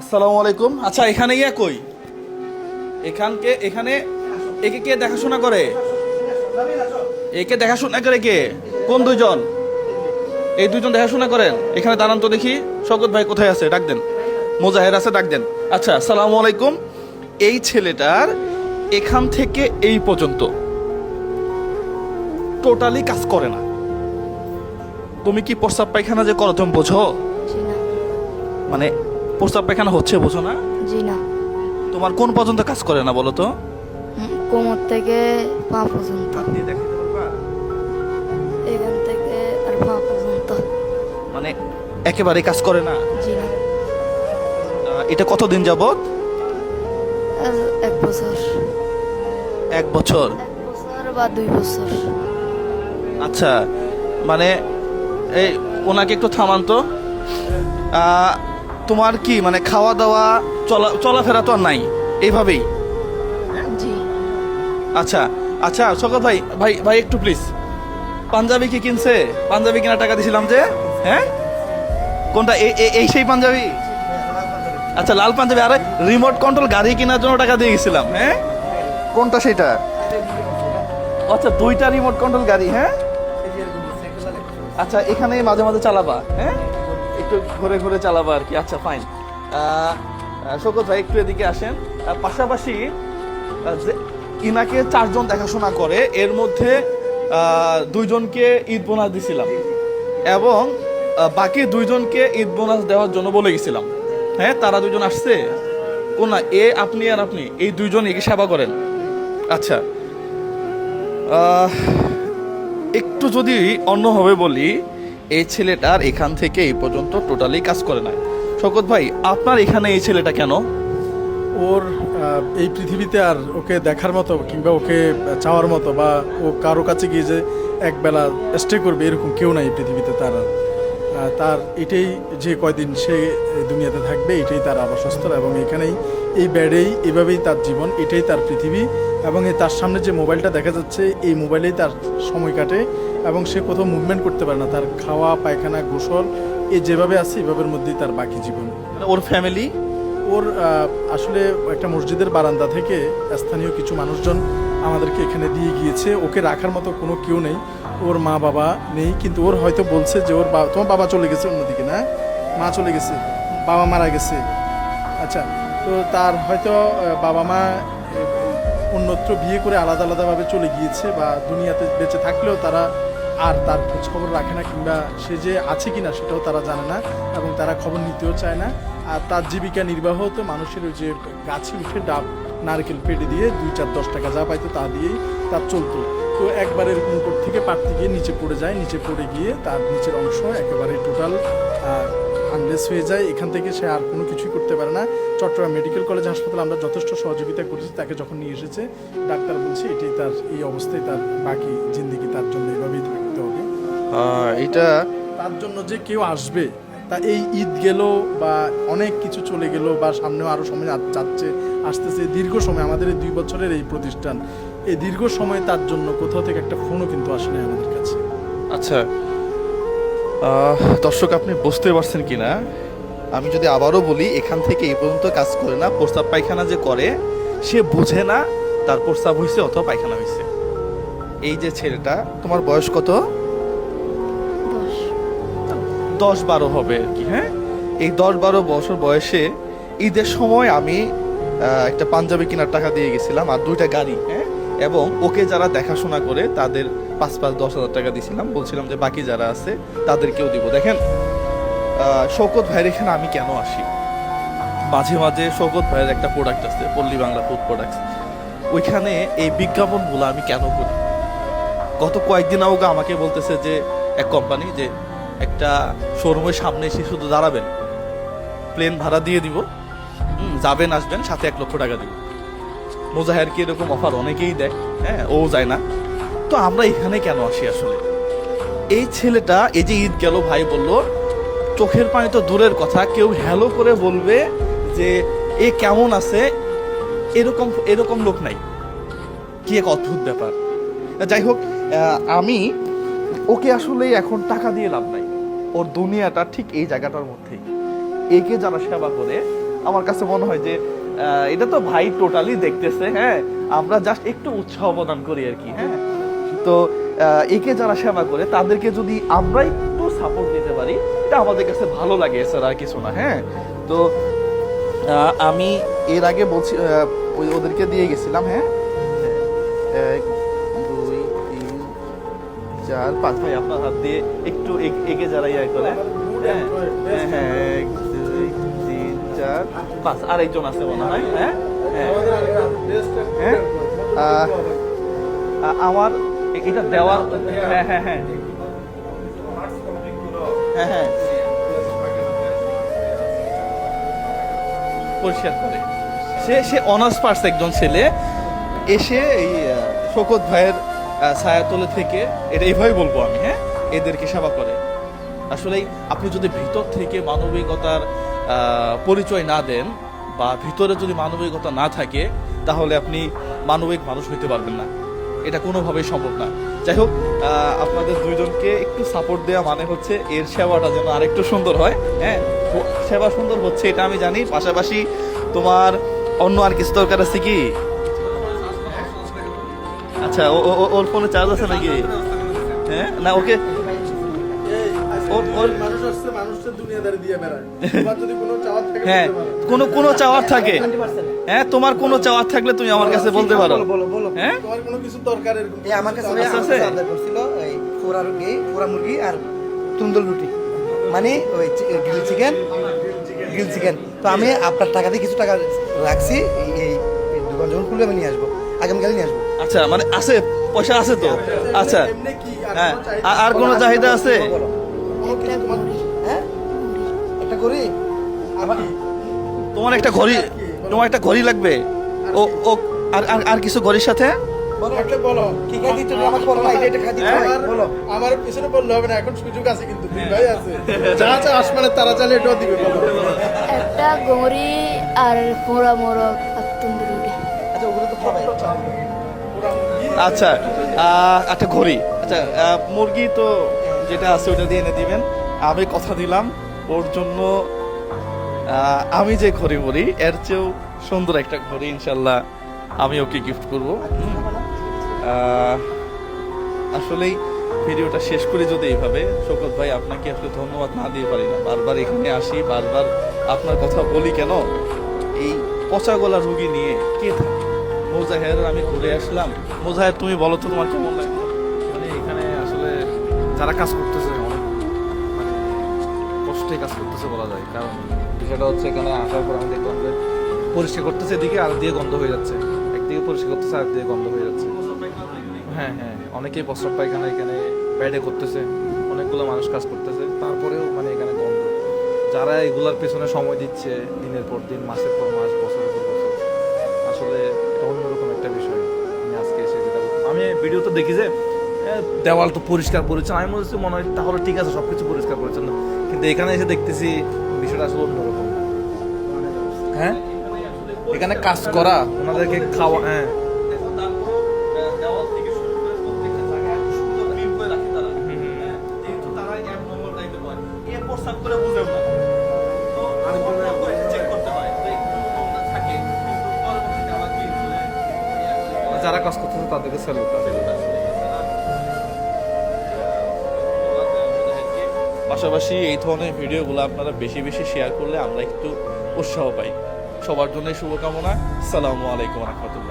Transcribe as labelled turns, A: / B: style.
A: আসসালামু আলাইকুম। আচ্ছা এখানে ইয়া কই? এখানকে এখানে একে কে দেখাশোনা করে? একে দেখাশোনা করে কে? কোন দুইজন? এই দুইজন দেখাশোনা করেন? এখানে দাঁড়ান তো দেখি। শকত ভাই কোথায় আছে? ডাক দেন। মোজাহের আছে ডাক দেন। আচ্ছা আসসালামু আলাইকুম। এই ছেলেটার এখান থেকে এই পর্যন্ত টোটালি কাজ করে না। তুমি কি প্রস্তাব পায়খানা যে করো তুমি বোঝো? মানে প্রস্তাব পায়খানা হচ্ছে বোঝো না?
B: জি না।
A: তোমার কোন পর্যন্ত কাজ করে না বলো তো?
B: কোমর থেকে পা পর্যন্ত। এখান থেকে আর পা পর্যন্ত।
A: মানে একেবারে কাজ করে না?
B: জি না।
A: এটা কতদিন যাবত
B: এক বছর।
A: এক বছর?
B: এক বছর বা দুই বছর।
A: আচ্ছা মানে এই ওনাকে একটু থামান তো। তোমার কি মানে খাওয়া দাওয়া চলা চলাফেরা তো আর নাই? এইভাবেই?
B: জি।
A: আচ্ছা আচ্ছা সকল ভাই ভাই ভাই একটু প্লিজ পাঞ্জাবি কি কিনছে? পাঞ্জাবি কেনার টাকা দিছিলাম যে হ্যাঁ? কোনটা? এই এই- এই সেই পাঞ্জাবি? আচ্ছা লাল পাঞ্জাবি। আরে রিমোট কন্ট্রোল গাড়ি কেনার জন্য টাকা দিয়ে গেছিলাম হ্যাঁ? কোনটা সেটা? আচ্ছা দুইটা রিমোট কন্ট্রোল গাড়ি হ্যাঁ? আচ্ছা এখানে মাঝে মাঝে চালাবা হ্যাঁ? একটু ঘুরে ঘুরে চালাবা আর কি। আচ্ছা ফাইন শোকত ভাই, একটু এদিকে আসেন। পাশাপাশি ইনাকে চারজন দেখাশোনা করে, এর মধ্যে দুইজনকে ঈদ বোনাস দিছিলাম এবং বাকি দুইজনকে ঈদ বোনাস দেওয়ার জন্য বলে গেছিলাম। হ্যাঁ তারা দুজন আসছে? কোন না, এ, আপনি আর আপনি, এই দুইজন একে সেবা করেন। আচ্ছা একটু যদি অন্যভাবে বলি এই ছেলেটা আর এখান থেকে এই পর্যন্ত টোটালি কাজ করে নাই শকত ভাই, আপনার এখানে এই ছেলেটা কেন
C: ওর এই পৃথিবীতে আর ওকে দেখার মতো কিংবা ওকে চাওয়ার মতো বা ও কারও কাছে গিয়ে যে একবেলা স্টে করবে, এরকম কেউ নাই এই পৃথিবীতে, তার আর। তার এটাই যে কয়দিন সে দুনিয়াতে থাকবে এটাই তার আবাসস্থল এবং এখানেই এই ব্যাডেই এভাবেই তার জীবন এটাই তার পৃথিবী এবং তার সামনে যে মোবাইলটা দেখা যাচ্ছে এই মোবাইলেই তার সময় কাটে এবং সে কোথাও মুভমেন্ট করতে পারে না। তার খাওয়া পায়খানা গোসল এই যেভাবে আছে এভাবের মধ্যেই তার বাকি জীবন।
A: ওর ফ্যামিলি
C: ওর আসলে একটা মসজিদের বারান্দা থেকে স্থানীয় কিছু মানুষজন আমাদেরকে এখানে দিয়ে গিয়েছে। ওকে রাখার মতো কোনো কেউ নেই। ওর মা বাবা নেই, কিন্তু ওর হয়তো বলছে যে ওর বাবা তোমার বাবা চলে গেছে অন্যদিকে, না? মা চলে গেছে, বাবা মারা গেছে। আচ্ছা তো তার হয়তো বাবা মা অন্যত্র বিয়ে করে আলাদা আলাদাভাবে চলে গিয়েছে বা দুনিয়াতে বেঁচে থাকলেও তারা আর তার খোঁজ খবর রাখে না কিংবা সে যে আছে কিনা সেটাও তারা জানে না এবং তারা খবর নিতেও চায় না। তার জীবিকা নির্বাহ হতো মানুষের ওই যে গাছে উঠে ডাব নারকেল পেড়ে দিয়ে দুই চার দশ টাকা যা পাইতো তা দিয়েই তার চলতো। তো একবারের উপর থেকে পাড়তে গিয়ে নিচে পড়ে যায় নিচে পড়ে গিয়ে তার নিচের অংশ একেবারে টোটাল আনলেস হয়ে যায়। এখান থেকে সে আর কোনো কিছুই করতে পারে না। চট্টগ্রাম মেডিকেল কলেজ হাসপাতালে আমরা যথেষ্ট সহযোগিতা করেছি তাকে যখন নিয়ে এসেছে ডাক্তার বলছে এটাই তার এই অবস্থায় তার বাকি জিন্দিগি তার জন্য এভাবেই থাকতে হবে।
A: এটা
C: তার জন্য যে কেউ আসবে তা এই ঈদ গেল বা অনেক কিছু চলে গেল বা সামনেও আরও সময় যাচ্ছে, আসতেছে, দীর্ঘ সময় আমাদের এই দুই বছরের এই প্রতিষ্ঠান, এই দীর্ঘ সময় তার জন্য কোথাও থেকে একটা ফোনও কিন্তু আসে না আমাদের কাছে।
A: আচ্ছা দর্শক, আপনি বুঝতে পারছেন কি না আমি যদি আবারও বলি, এখান থেকে এই পর্যন্ত কাজ করে না, প্রস্তাব পায়খানা যে করে, সে বুঝে না তার প্রস্তাব হয়েছে অথবা পায়খানা হয়েছে এই যে ছেলেটা, তোমার বয়স কত?
B: দশ
A: বারো হবে। আর কি হ্যাঁ? এই দশ বারো বছর বয়সে ঈদের সময় আমি একটা পাঞ্জাবি কেনার টাকা দিয়ে গেছিলাম আর দুইটা গাড়ি হ্যাঁ? এবং ওকে যারা দেখাশোনা করে তাদের পাঁচ পাঁচ দশ হাজার টাকা দিয়েছিলাম বলছিলাম যে বাকি যারা আছে তাদেরকেও দিব। দেখেন শৌকত ভাইয়ের এখানে আমি কেন আসি? মাঝে মাঝে শৌকত ভাইয়ের একটা প্রোডাক্ট আছে পল্লী বাংলা ফুড প্রোডাক্টস ওইখানে এই বিজ্ঞাপনগুলো আমি কেন করি? গত কয়েকদিন আগে আমাকে বলতেছে যে এক কোম্পানি যে একটা শোরুমের সামনে এসে শুধু দাঁড়াবেন। প্লেন ভাড়া দিয়ে দিব। যাবেন, আসবেন, সাথে এক লক্ষ টাকা দিব। মোজাহের কি এরকম অফার অনেকেই দেয়? হ্যাঁ ও যায় না। তো আমরা এখানে কেন আসি আসলে? এই ছেলেটা, এই যে ঈদ গেল, ভাই বলল, চোখের পানি তো দূরের কথা, কেউ হ্যালো করে বলবে যে, এ কেমন আছে? এরকম এরকম লোক নাই। কি এক অদ্ভুত ব্যাপার। যাই হোক আমি, ওকে আসলে এখন টাকা দিয়ে লাভ নাই। ওর দুনিয়াটা ঠিক এই জায়গাটার মধ্যেই। একে যারা সেবা করে, আমার কাছে মনে হয় যে এটা তো ভাই টোটালি দেখতেছে হ্যাঁ? আমরা জাস্ট একটু উৎসাহ প্রদান করি আর কি হ্যাঁ? তো একে যারা সেবা করে, তাদেরকে যদি আমরা একটু সাপোর্ট দিতে পারি, এটা আমাদের কাছে ভালো লাগে স্যার আর কিছু না হ্যাঁ? তো আমি এর আগে বলছি ওদেরকে দিয়ে গেছিলাম হ্যাঁ? চার পাঁচ ভাই আপনার হাত দিয়ে একটু এগ- যারা ইয়ে করে। হ্যাঁ হ্যাঁ হ্যাঁ এক তিন, চার, পাঁচ, আরেকজন আছে মনে হয় হ্যাঁ? হ্যাঁ। হ্যাঁ? আমার এটা দেওয়ার হ্যাঁ হ্যাঁ হ্যাঁ। হ্যাঁ হ্যাঁ। সে সে অনার্স পার্স একজন ছেলে। এসে এই শোকত ভাইয়ের ছায়াতলে থেকে এটা এইভাবে বলব আমি হ্যাঁ? এদেরকে সেবা করে। আসলে আপনি যদি ভিতর থেকে মানবিকতার পরিচয় না দেন বা ভিতরে যদি মানবিকতা না থাকে, তাহলে আপনি মানবিক মানুষ হইতে পারবেন না। এটা কোনোভাবেই সম্ভব না। যাই হোক আপনাদের দুইজনকে একটু সাপোর্ট দেওয়া মানে হচ্ছে এর সেবাটা যেন আরেকটু সুন্দর হয় হ্যাঁ? সেবা সুন্দর হচ্ছে, এটা আমি জানি। পাশাপাশি তোমার অন্য আর কিছু দরকার আছে কি? আচ্ছা ও- ও- ও- ওর ফোনে চার্জ আছে নাকি? হ্যাঁ? না ওকে। হ্যাঁ কোনো কোনো চাওয়ার থাকে। হ্যাঁ তোমার কোনো চাওয়ার থাকলে তুমি আমার কাছে বলতে পারো।
D: বলো বলো
A: হ্যাঁ?
C: তোমার কোনো কিছু দরকার
D: আমার কাছে
A: আছে,
D: পোড়া পোড়া মুরগি আর তুন্দল রুটি। মানে ওই গ্রিল চিকেন গ্রিল চিকেন তো আমি আপনার টাকা দিয়ে কিছু টাকা রাখছি এই- দোকান যখন খুলবে আমি নিয়ে আসব। আগামীকালই নিয়ে আসব।
A: আচ্ছা মানে আছে পয়সা আছে তো? আচ্ছা
C: আর
A: হ্যাঁ আর- আর কোনো চাহিদা আছে।
B: একটা ঘড়ি?
D: হ্যাঁ
A: তোমার একটা ঘড়ি তোমার একটা ঘড়ি লাগবে? ও ও আর আর- আর কিছু ঘড়ির সাথে?
D: বলো
C: একটা বলো
D: কি খাই দিতে আমাকে বলো না এটা এটা খাই দিতে
A: হ্যাঁ?
D: হয়, বলো।
C: আমার পিছনে বললে হবে না এখন সুযোগ আছে কিন্তু ভাই আছে। যা আসমানে তারা চালে দিবে বলো।
B: একটা ঘড়ি আর পোড়া মোরগ।
D: আচ্ছা
A: একটা ঘড়ি। আচ্ছা মুরগি তো যেটা আছে ওটা দিয়ে এনে দিবেন। আমি কথা দিলাম, ওর জন্য আমি যে ঘড়ি পরি, এর চেয়েও সুন্দর একটা ঘড়ি, ইনশাল্লাহ আমি ওকে গিফট করব। আসলেই ভিডিওটা শেষ করে যদি এইভাবে। শোকত ভাই, আপনাকে আসলে ধন্যবাদ না দিয়ে পারি না। বারবার এখানে আসি, বারবার আপনার কথা বলি কেন? এই পচা গলা রুগী নিয়ে কে থাকে? মোজাহের আমি ঘুরে আসলাম। মোজাহের তুমি বলো তো তোমার কেমন লাগল
E: মানে এখানে আসলে যারা কাজ করতেছে অনেক মানে কষ্টে কাজ করতেছে বলা যায়। কারণ বিষয়টা হচ্ছে এখানে আসার পর আমি দেখলাম যে পরিষ্কার করতেছে এদিকে, আর দিয়ে গন্ধ হয়ে যাচ্ছে। একদিকে পরিষ্কার করতেছে, আর দিয়ে গন্ধ হয়ে যাচ্ছে। হ্যাঁ হ্যাঁ অনেকেই প্রস্রাব পায়খানা এখানে ব্যাডে করতেছে। অনেকগুলো মানুষ কাজ করতেছে। তারপরেও মানে এখানে গন্ধ। যারা এগুলার পেছনে সময় দিচ্ছে দিনের পর দিন, মাসের পর মাস, বছরের পর বছর, আসলে এটা অন্যরকম একটা বিষয় আমি আজকে এসে যেটা আমি ভিডিও তো দেখি যে দেওয়াল তো পরিষ্কার পরিচ্ছন্ন। আমি মনে হচ্ছে মনে হয় তাহলে ঠিক আছে সব কিছু পরিষ্কার পরিচ্ছন্ন। কিন্তু এখানে এসে দেখতেছি বিষয়টা আসলে অন্যরকম। হ্যাঁ? এখানে কাজ করা ওনাদেরকে খাওয়া হ্যাঁ। যারা কাজ করতেছে তাদেরকে স্যালুট
A: পাশাপাশি এই ধরনের ভিডিওগুলো আপনারা বেশি বেশি শেয়ার করলে আমরা একটু উৎসাহ পাই। সবার জন্য শুভকামনা। সালামু আলাইকুম রহমতুল্লাহ।